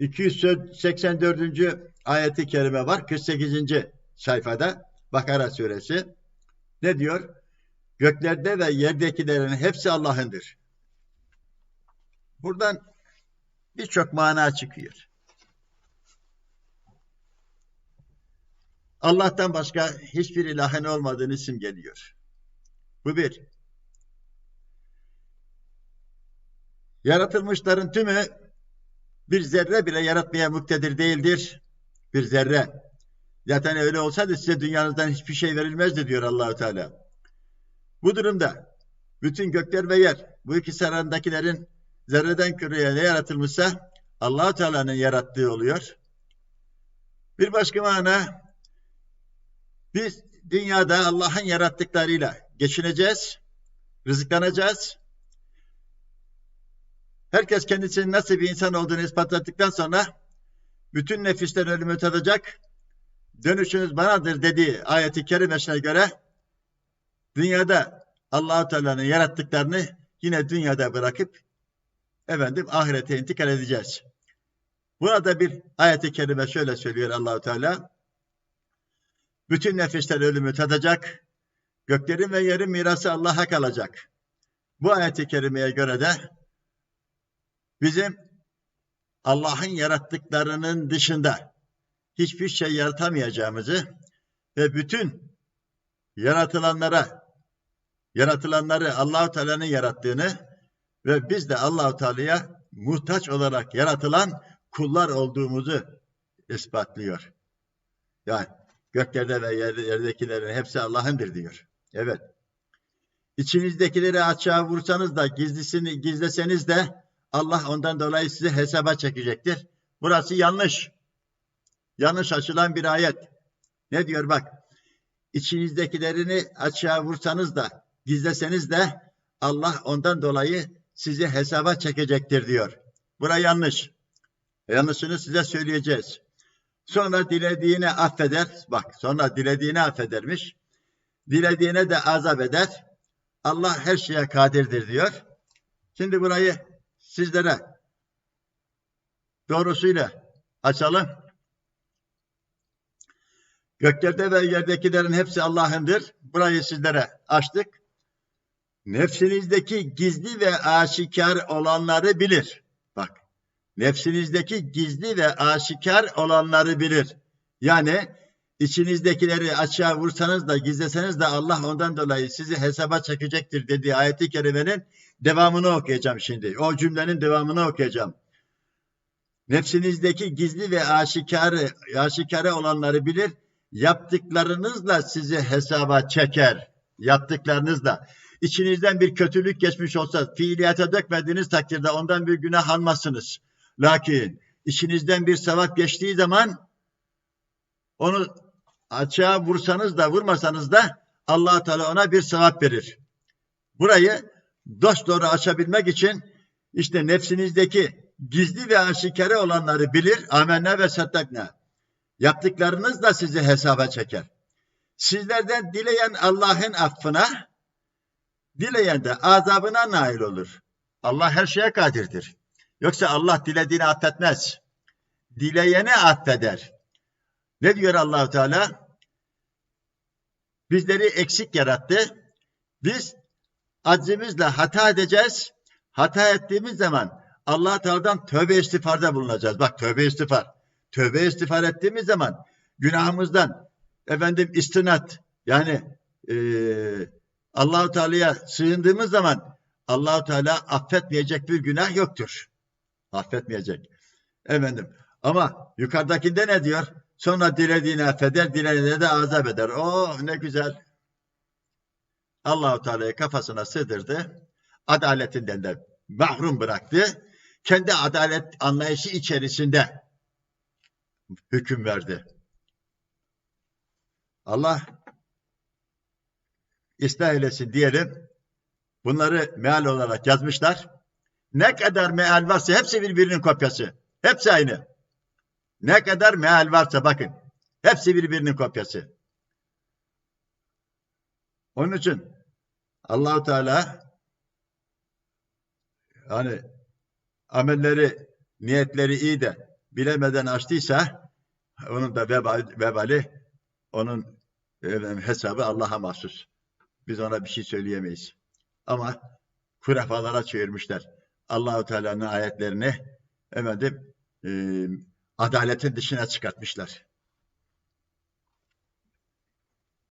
284. ayeti kerime var. 48. sayfada Bakara suresi. Ne diyor? Göklerde ve yerdekilerin hepsi Allah'ındır. Buradan birçok mana çıkıyor. Allah'tan başka hiçbir ilahın olmadığını simgeliyor. Bu bir. Yaratılmışların tümü bir zerre bile yaratmaya muktedir değildir. Bir zerre. Zaten öyle olsaydı size dünyanızdan hiçbir şey verilmezdi diyor Allahu Teala. Bu durumda bütün gökler ve yer bu ikisi arasındakilerin zerreden küreye ne yaratılmışsa Allahu Teala'nın yarattığı oluyor. Bir başka mana biz dünyada Allah'ın yarattıklarıyla geçineceğiz, rızıklanacağız. Herkes kendisinin nasıl bir insan olduğunu ispatladıktan sonra bütün nefisler ölümü tadacak. Dönüşünüz banadır dediği ayeti kerimesine göre dünyada Allahu Teala'nın yarattıklarını yine dünyada bırakıp efendim ahirete intikal edeceğiz. Burada bir ayeti kerime şöyle söylüyor Allahu Teala. Bütün nefisler ölümü tadacak. Göklerin ve yerin mirası Allah'a kalacak. Bu ayeti kerimeye göre de bizim Allah'ın yarattıklarının dışında hiçbir şey yaratamayacağımızı ve bütün yaratılanlara yaratılanları Allahu Teala'nın yarattığını ve biz de Allahu Teala'ya muhtaç olarak yaratılan kullar olduğumuzu ispatlıyor. Yani göklerde ve yerdekilerin hepsi Allah'ındır diyor. Evet. İçinizdekileri açığa vursanız da gizlisini gizleseniz de Allah ondan dolayı sizi hesaba çekecektir. Burası yanlış. Yanlış açılan bir ayet. Ne diyor bak. İçinizdekilerini açığa vursanız da gizleseniz de Allah ondan dolayı sizi hesaba çekecektir diyor. Bura yanlış. Yanlışını size söyleyeceğiz. Sonra dilediğini affeder. Bak sonra dilediğini affedermiş. Dilediğine de azap eder. Allah her şeye kadirdir diyor. Şimdi burayı sizlere doğrusuyla açalım. Göklerde ve yerdekilerin hepsi Allah'ındır. Burayı sizlere açtık. Nefsinizdeki gizli ve aşikar olanları bilir. Bak, nefsinizdeki gizli ve aşikar olanları bilir. Yani içinizdekileri açığa vursanız da gizleseniz de Allah ondan dolayı sizi hesaba çekecektir dediği ayeti kerimenin devamını okuyacağım şimdi. O cümlenin devamını okuyacağım. Nefsinizdeki gizli ve aşikarı, aşikare olanları bilir. Yaptıklarınızla sizi hesaba çeker. Yaptıklarınızla. İçinizden bir kötülük geçmiş olsa fiiliyata dökmediğiniz takdirde ondan bir günah almazsınız. Lakin içinizden bir sevap geçtiği zaman onu açığa vursanız da vurmasanız da allah Teala ona bir sevap verir. Burayı dost doğru açabilmek için işte nefsinizdeki gizli ve aşikare olanları bilir. Amenna ve sattakna. Yaptıklarınız da sizi hesaba çeker. Sizlerden dileyen Allah'ın affına, dileyen de azabına nail olur. Allah her şeye kadirdir. Yoksa Allah dilediğini affetmez. Dileyeni affeder. Ne diyor Allahu Teala? Bizleri eksik yarattı. Biz aczimizle hata edeceğiz. Hata ettiğimiz zaman Allah Teala'dan tövbe istiğfarda bulunacağız. Bak tövbe istiğfar. Tövbe istiğfar ettiğimiz zaman günahımızdan efendim istinat yani e, Allahu Teala'ya sığındığımız zaman Allahu Teala affetmeyecek bir günah yoktur. Affetmeyecek. Efendim ama yukarıdakinde ne diyor? Sonra dilediğini affeder, dilediğine de azap eder. Oh ne güzel. Allahu Teala'yı kafasına sığdırdı. Adaletinden de mahrum bıraktı. Kendi adalet anlayışı içerisinde hüküm verdi. Allah ıslah eylesin diyelim. Bunları meal olarak yazmışlar. Ne kadar meal varsa hepsi birbirinin kopyası. Hepsi aynı. Ne kadar meal varsa bakın. Hepsi birbirinin kopyası. Onun için Allahu Teala yani amelleri, niyetleri iyi de bilemeden açtıysa onun da vebali, vebali onun hesabı Allah'a mahsus. Biz ona bir şey söyleyemeyiz. Ama hurafalara çevirmişler. Allahu Teala'nın ayetlerini efendim e, adaletin dışına çıkartmışlar.